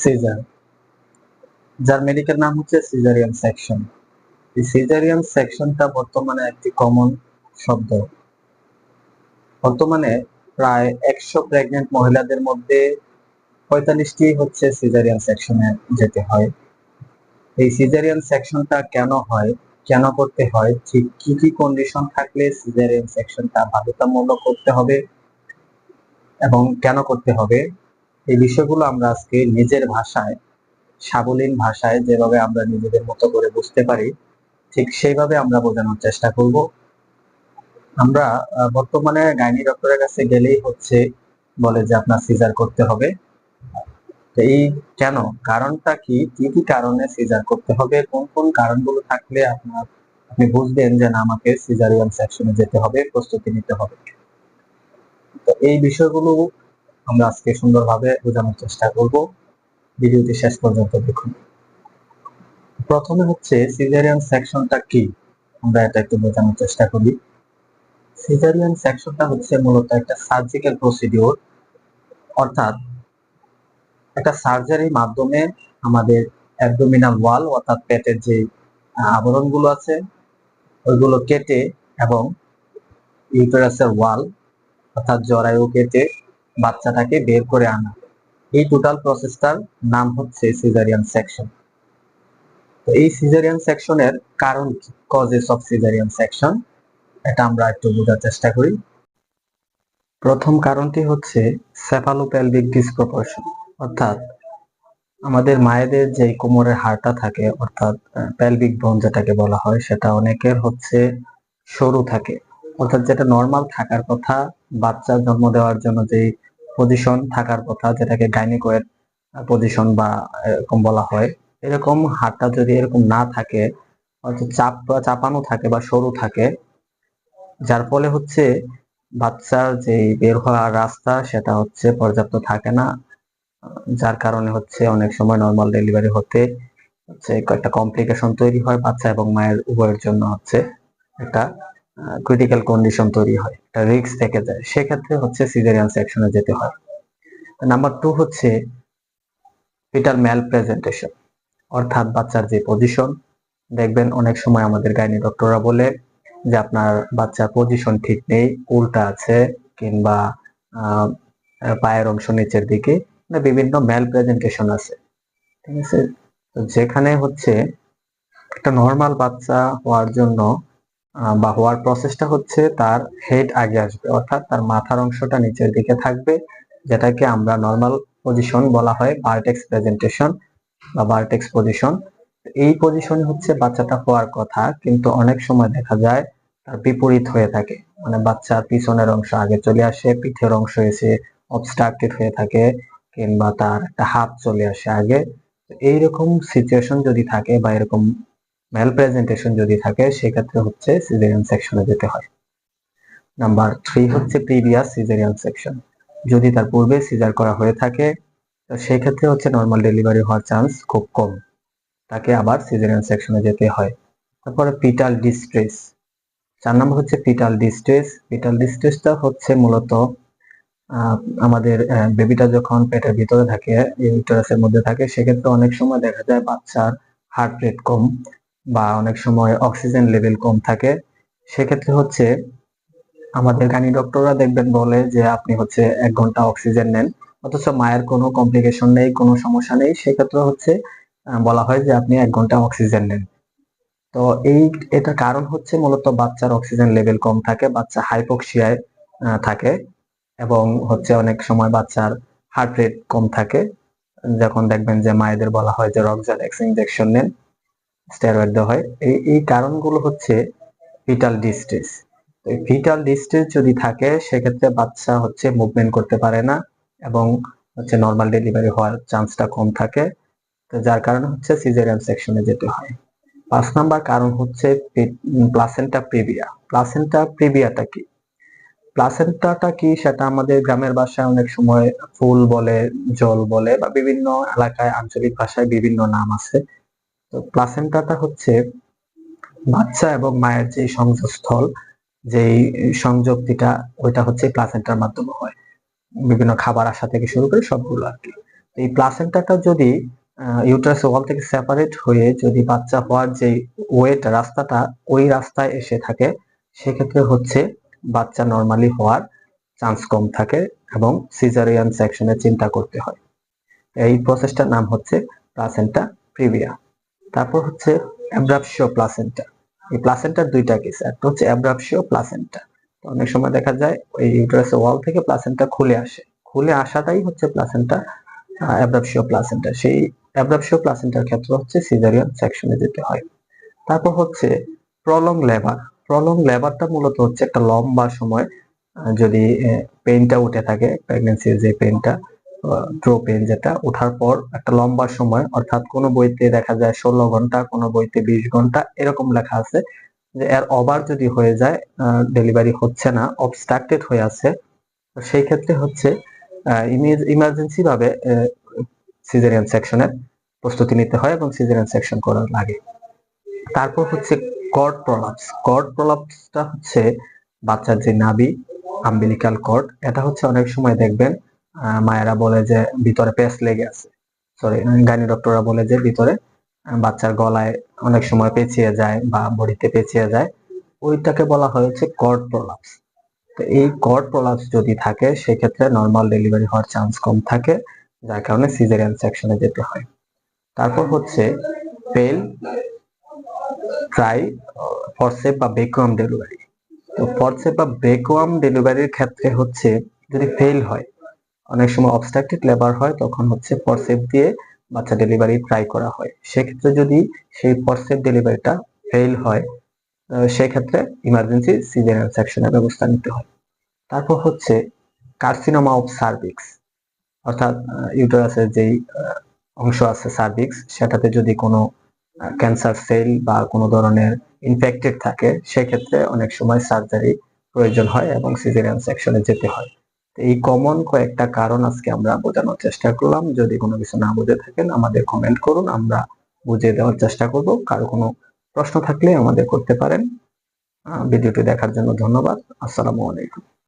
Caesar যার medical নাম হচ্ছে সিজারিয়ান সেকশন এই সিজারিয়ান সেকশনটা বর্তমানে একটি কমন শব্দ। বর্তমানে প্রায় একশো প্রেগনেন্ট মহিলাদের মধ্যে পঁয়তাল্লিশটি হচ্ছে সিজারিয়ান সেকশনে যেতে হয়। এই সিজারিয়ান সেকশনটা কেন হয়, কেন করতে হয়, ঠিক কি কি কন্ডিশন থাকলে সিজারিয়ান সেকশনটা বাধ্যতামূলক করতে হবে এবং কেন করতে হবে এই বিষয়গুলো আমরা আজকে নিজের ভাষায় সাবলীন ভাষায় যেভাবে আমরা নিজেদের মতো করে বুঝতে পারি, ঠিক সেইভাবে আমরা বোঝানোর চেষ্টা করব। আমরা বর্তমানে গাইনি ডক্টরের কাছে গেলেই হচ্ছে বলে যে আপনার সিজার করতে হবে। এই কেন? কারণটা কি? কি কি কারণে সিজার করতে হবে? কোন কোন কারণগুলো থাকলে আপনার, আপনি বুঝবেন যে না, আমাকে সিজারিয়ান সেকশনে যেতে হবে, প্রস্তুতি নিতে হবে। তো এই বিষয়গুলো আমরা আজকে সুন্দরভাবে বোঝানোর চেষ্টা করব। ভিডিওটি শেষ পর্যন্ত দেখুন। প্রথমে হচ্ছে সিজারিয়ান সেকশনটা কি? আমরা এটা একটু বোঝানোর চেষ্টা করি। সিজারিয়ান সেকশনটা হচ্ছে মূলত একটা সার্জিক্যাল প্রসিডিওর অর্থাৎ একটা সার্জারির মাধ্যমে আমাদের অ্যাবডোমিনাল ওয়াল অর্থাৎ পেটের যে আবরণগুলো আছে, ওইগুলো কেটে এবং ইউটেরাসের ওয়াল অর্থাৎ জরায়ু কেটে বাচ্চাটাকে বের করে আনা। এই টোটাল প্রসেসটার নাম হচ্ছে সিজারিয়ান সেকশন এই সিজারিয়ান সেকশনের কারণ কি? কজেস অফ সিজারিয়ান সেকশন এটা আমরা একটু বোঝার চেষ্টা করি। প্রথম কারণটি হচ্ছে সেফালোপেলভিক ডিসপ্রপোর্শন অর্থাৎ আমাদের মায়েদের যে কোমরের হাড়টা থাকে, অর্থাৎ পেলভিক বোন যেটাকে বলা হয়, সেটা অনেকের হচ্ছে সরু থাকে। অর্থাৎ যেটা নর্মাল থাকার কথা বাচ্চা জন্ম দেওয়ার জন্য যে পজিশন থাকার কথা, যেটাকে গাইনিকোয়েড পজিশন বা এরকম বলা হয়, এরকম হাড়টা যদি এরকম না থাকে, অর্থাৎ চাপ চাপানো থাকে বা সরু থাকে, যার ফলে হচ্ছে বাচ্চার যে বের হওয়ার রাস্তা, সেটা হচ্ছে পর্যাপ্ত থাকে না। যার কারণে হচ্ছে অনেক সময় নর্মাল ডেলিভারি হতে হচ্ছে একটা কমপ্লিকেশন তৈরি হয় বাচ্চা এবং মায়ের উভয়ের জন্য হচ্ছে একটা ক্রিটিক্যাল কন্ডিশন তৈরি হয়, একটা রিস্ক থেকে যায়। সেক্ষেত্রে হচ্ছে সিজারিয়ান সেকশনে যেতে হয়। নাম্বার টু হচ্ছে ফিটাল ম্যাল প্রেজেন্টেশন অর্থাৎ বাচ্চার যে পজিশন দেখবেন অনেক সময় আমাদের গাইনি ডক্টররা বলে যে আপনার বাচ্চার পজিশন ঠিক নেই, উল্টা আছে, কিংবা পায়ের অংশ নিচের দিকে মানে বিভিন্ন ম্যাল প্রেজেন্টেশন আছে। ঠিক আছে? যেখানে হচ্ছে একটা নর্মাল বাচ্চা হওয়ার জন্য বা হওয়ার প্রসেসটা হচ্ছে তার হেড আগে আসবে, অর্থাৎ তার মাথার অংশটা নিচের দিকে থাকবে, যেটাকে আমরা নর্মাল পজিশন বলা হয় বার্টেক্স প্রেজেন্টেশন বা বার্টেক্স পজিশন এই পজিশনে হচ্ছে বাচ্চাটা হওয়ার কথা, কিন্তু অনেক সময় দেখা যায় তার বিপরীত হয়ে থাকে। মানে বাচ্চার পিছনের অংশ আগে চলে আসে, পিঠের অংশ এসে অবস্ট্রাক্টেড হয়ে থাকে, কিংবা তার একটা হাত চলে আসে আগে। এইরকম সিচুয়েশন যদি থাকে বা এরকম ম্যাল প্রেজেন্টেশন যদি থাকে, সেক্ষেত্রে হচ্ছে সিজারিয়ান সেকশনে যেতে হয়। নাম্বার থ্রি হচ্ছে প্রিভিয়াস সিজারিয়ান সেকশন যদি তার পূর্বে সিজার করা হয়ে থাকে, তো সেই ক্ষেত্রে হচ্ছে নর্মাল ডেলিভারি হওয়ার চান্স খুব কম। তাকে আবার সিজারিয়ান সেকশনে যেতে হয়। তারপরে পিটাল ডিস্ট্রেস চার নম্বর হচ্ছে পিটাল ডিস্ট্রেস পিটাল ডিস্ট্রেসটা হচ্ছে মূলত আমাদের বেবিটা যখন পেটের ভিতরে থাকে ইউটারাসের মধ্যে থাকে, সেক্ষেত্রে অনেক সময় দেখা যায় বাচ্চার হার্ট রেট কম। বা অনেক সময় অক্সিজেন লেভেল কম থাকে, সেক্ষেত্রে হচ্ছে আমাদের গানি ডক্টররা দেখবেন বলে যে আপনি হচ্ছে এক ঘণ্টা অক্সিজেন নেন, অথচ মায়ের কোনো কমপ্লিকেশন নেই, কোনো সমস্যা নেই, সেক্ষেত্রে হচ্ছে বলা হয় যে আপনি এক ঘণ্টা অক্সিজেন নেন। তো এই এটার কারণ হচ্ছে মূলত বাচ্চার অক্সিজেন লেভেল কম থাকে, বাচ্চা হাইপোক্সিয়ায় থাকে এবং হচ্ছে অনেক সময় বাচ্চার হার্ট রেট কম থাকে। যখন দেখবেন যে মায়েদের বলা হয় যে রক্সাডেক্স ইনজেকশন নেন স্টেরয়েড দেওয়া হয়। এই এই কারণগুলো হচ্ছে ফিটাল ডিস্ট্রেস ফিটাল ডিস্ট্রেস যদি থাকে, সেক্ষেত্রে বাচ্চা হচ্ছে মুভমেন্ট করতে পারে না এবং হচ্ছে নর্মাল ডেলিভারি হওয়ার চান্সটা কম থাকে। তো যার কারণে হচ্ছে সিজারিয়ান সেকশনে যেতে হয়। পাঁচ নাম্বার কারণ হচ্ছে প্লাসেন্টা প্রিভিয়া প্লাসেন্টা প্রিভিয়াটা কি? প্লাসেন্টাটা কি? সেটা আমাদের গ্রামের ভাষায় অনেক সময় ফুল বলে, জল বলে বা বিভিন্ন এলাকায় আঞ্চলিক ভাষায় বিভিন্ন নাম আছে। তো প্লাসেন্টাটা হচ্ছে বাচ্চা এবং মায়ের যে সংযোগস্থল, যেই সংযোগটিটা ওইটা হচ্ছে প্লাসেন্টার মাধ্যমে হয়। বিভিন্ন খাবার আসা থেকে শুরু করে সবগুলো আর কি। এই প্লাসেন্টাটা যদি ইউটারাস ওয়াল থেকে সেপারেট হয়ে যদি বাচ্চা হওয়ার যে ওয়েট রাস্তাটা ওই রাস্তায় এসে থাকে, সেক্ষেত্রে হচ্ছে বাচ্চা নর্মালি হওয়ার চান্স কম থাকে এবং সিজারিয়ান সেকশনে চিন্তা করতে হয়। এই প্রসেসটার নাম হচ্ছে প্লাসেন্টা প্রিভিয়া তারপর হচ্ছে অ্যাব্রাপশিও প্লাসেন্টা এই প্লাসেন্টার দুইটা কেস একটা হচ্ছে অ্যাব্রাপশিও প্লাসেন্টা অনেক সময় দেখা যায় ওই ইউটারাসের ওয়াল থেকে প্লাসেন্টা খুলে আসে। খুলে আসাটাই হচ্ছে প্লাসেন্টা অ্যাব্রাপশিও প্লাসেন্টা সেই অ্যাব্রাপশিও প্লাসেন্টার ক্ষেত্রে হচ্ছে সিজারিয়ান সেকশনে যেতে হয়। তারপর হচ্ছে প্রলং লেবার প্রলং লেবারটা মূলত হচ্ছে একটা লম্বা সময় যদি পেইনটা উঠে থাকে প্রেগনেন্সির যে পেইনটা ট্রো পেন যেটা, ওঠার পর একটা লম্বা সময়, অর্থাৎ কোনো বইতে দেখা যায় ষোলো ঘণ্টা, কোনো বইতে বিশ ঘণ্টা, এরকম লেখা আছে যে এর ওভার যদি হয়ে যায় ডেলিভারি হচ্ছে না অবস্ট্রাক্টেড হয়ে আছে, তো সেই ক্ষেত্রে হচ্ছে ইমার্জেন্সি ভাবে সিজারিয়ান সেকশনের প্রস্তুতি নিতে হয় এবং সিজারিয়ান সেকশন করা লাগে। তারপর হচ্ছে কর্ড প্রলাপস কর্ড প্রলাপসটা হচ্ছে বাচ্চার যে নাভি আম্বিলিকাল কর্ড এটা হচ্ছে অনেক সময় দেখবেন মায়েরা বলে যে ভিতরে পেস লেগে আছে। সরি গাইনি ডক্টররা বলে যে ভিতরে বাচ্চার গলায় অনেক সময় পেঁচিয়ে যায় বা বডিতে পেঁচিয়ে যায়। ওইটাকে বলা হয়েছে কর্ড প্রলাপস তো এই কর্ড প্রলাপস যদি থাকে, সেক্ষেত্রে নর্মাল ডেলিভারি হওয়ার চান্স কম থাকে, যার কারণে সিজারিয়ান সেকশনে যেতে হয়। তারপর হচ্ছে ফেল ট্রাই ফরসেপ বা বেকুয়াম ডেলিভারি তো ফরসেপ বা বেকুয়াম ডেলিভারির ক্ষেত্রে হচ্ছে যদি ফেল হয় অনেক সময় অবস্ট্রাকটিভ লেবার হয়, তখন হচ্ছে ফরসেপ দিয়ে বাচ্চা ডেলিভারি ট্রাই করা হয়। সেক্ষেত্রে যদি সেই ফরসেপ ডেলিভারিটা ফেল হয় সেক্ষেত্রে ইমার্জেন্সি সিজারিয়ান সেকশনের ব্যবস্থা নিতে হয়। তারপর হচ্ছে কার্সিনোমা অফ সার্ভিক্স অর্থাৎ ইউটারাসের যেই অংশ আছে সার্ভিক্স সেটাতে যদি কোনো ক্যান্সার সেল বা কোনো ধরনের ইনফেক্টেড থাকে, সেক্ষেত্রে অনেক সময় সার্জারি প্রয়োজন হয় এবং সিজারিয়ান সেকশনে যেতে হয়। এই কমন কয়েকটা কারণ আজকে আমরা বোঝানোর চেষ্টা করলাম। যদি কোনো কিছু না বুঝে থাকেন, আমাদের কমেন্ট করুন, আমরা বুঝিয়ে দেওয়ার চেষ্টা করব। কারও কোনো প্রশ্ন থাকলে আমাদের করতে পারেন। ভিডিওটি দেখার জন্য ধন্যবাদ। আসসালামু আলাইকুম।